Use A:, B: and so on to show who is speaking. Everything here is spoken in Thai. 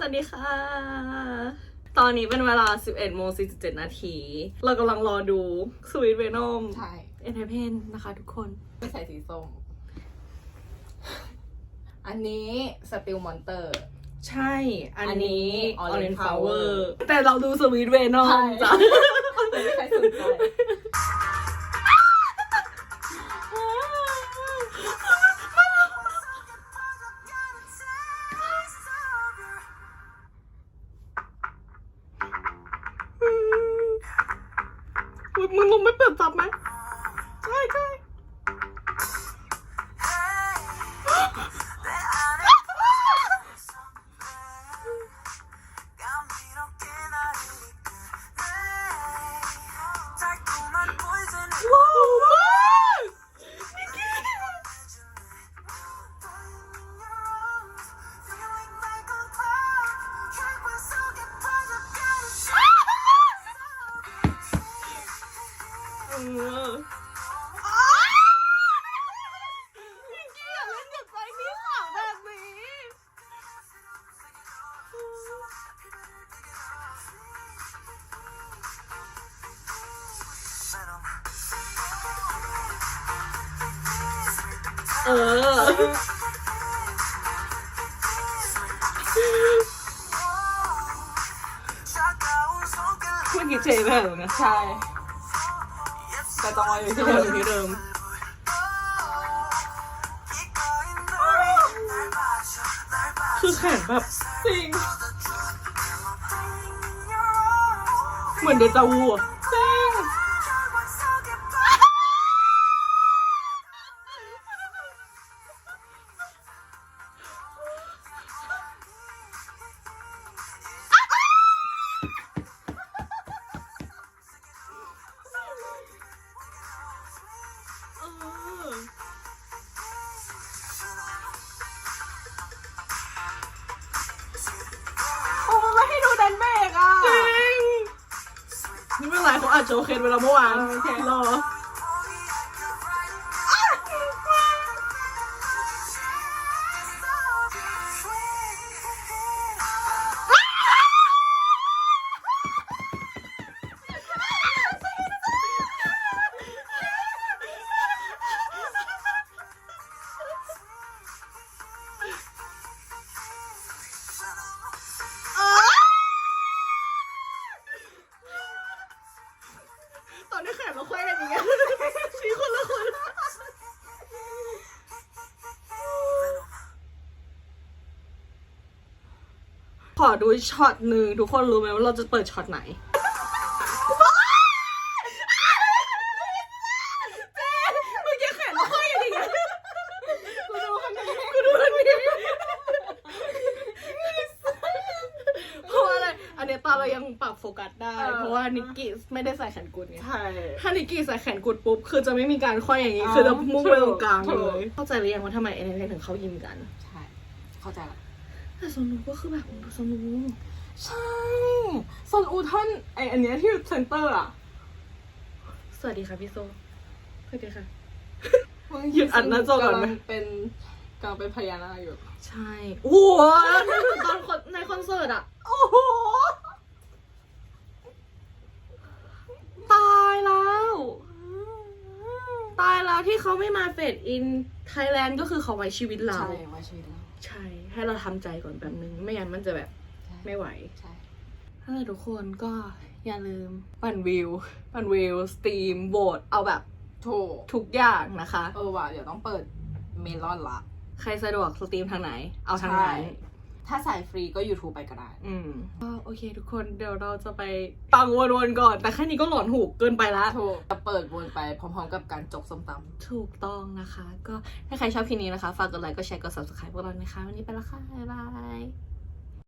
A: สวัสดีค่ะ ตอนนี้เป็นเวลา 11โมง47 นาที เรากำลังรอดู Sweet Venom
B: ใช่
A: e n t e r t a i n นะคะทุกคน
B: ไม่ใส่สีส้ม อันนี้สติลมอนเตอร์
A: ใช่ อันนี้
B: อันนี้
A: Orange
B: Orange
A: Power
B: Power
A: แต่เราดู Sweet Venom
B: ใช่
A: จ้ะ
B: ไม่มีใครสนใจ
A: มึงลงไม่เปิดซับไหมใช่ใช่ เออ เมื่อกี้เจไปแบบนั้น
B: ใช่ แต่ต้องมาอยู่ที่เดิม
A: ที่เดิมคือแขนแบบ
B: จริง
A: เหมือนเดจาวูอะ อาจจะโอเคเวลาเมื่อวานรอ อนนี้แขนเราค่อยอย่างเงี้ยชี้คนละคนขอดูช็อตหนึ่งทุกคนรู้ไหมว่าเราจะเปิดช็อตไหนเมื่อกี้แขนเราค่อยอย่างเงี้ย
B: กูดูข้างใน
A: กูดูอันนี้เพราะว่าอะไร อัน เนี้ยตาเรายังปรับโฟกัสได้เพราะว่านิกกี้ไม่ได้ใส่แขนกุดไง
B: ใช่
A: ถ้านิกกี้ใส่แขนกุดปุ๊บ คือจะไม่มีการค่อยอย่างนี้
B: อ๋อ
A: คือจะมุ่งไปตรงกลาง
B: ถู
A: เล
B: ก
A: ยเข้าใจหรือยังว่าทำไมเอ็นเอ็นถึงเขายิมกัน
B: ใช่ เข้าใจละ
A: แต่โซนูก็คือแบบโซนู
B: ใช่ซอนอูท่อนไออันเนี้ยที่เซนเตอร์อะ
A: สวัสดีค่ะพี่โซสวัสดีค่ะ
B: มึง
A: หยุดอัดหน้าจอก่อนไหม
B: กำลังเป็น กำลังเป็นพญานาคอยู่
A: ใช่โอ้โหนึกถึงตอนคอนในคอนเสิร์ตอะ
B: โอ้โห
A: ตายแล้ว ตายแล้วที่เขาไม่มาเฟดอินไทยแลนด์ก็คือเขาไว้ชีวิตเรา
B: ใช่ไว่าชีวิตเรา
A: ใช่ ให้เราทำใจก่อนแบบนึง ไม่งั้นมันจะแบบ
B: ใช่
A: ไม่ไหว
B: ใช่
A: ถ้าทุกคนก็อย่าลืม ปั่นวิว ปั่นวิว สตรีมโหวตเอาแบบ
B: ถูก
A: ทุกอย่างนะคะ
B: เออว่ะเดี๋ยวต้องเปิดเมลอนละ
A: ใครสะดวกสตรีมทางไหน เอาทางนั้น
B: ใช่ถ้าสายฟรีก็ YouTube ไปก็ได้
A: อืมก็โอเคทุกคนเดี๋ยวเราจะไปปังวนๆก่อน แต่แค่นี้ก็หลอนหูเกินไปละ
B: ถูกจะเปิดวนไปพร้อมๆกับการจกส้มตำ
A: ถูกต้องนะคะ ก็ถ้าใครชอบคลิปนี้นะคะ ฝากกดไลค์กดแชร์กด subscribe พวกเรานะคะ วันนี้ไปและค่ะ บ๊ายบาย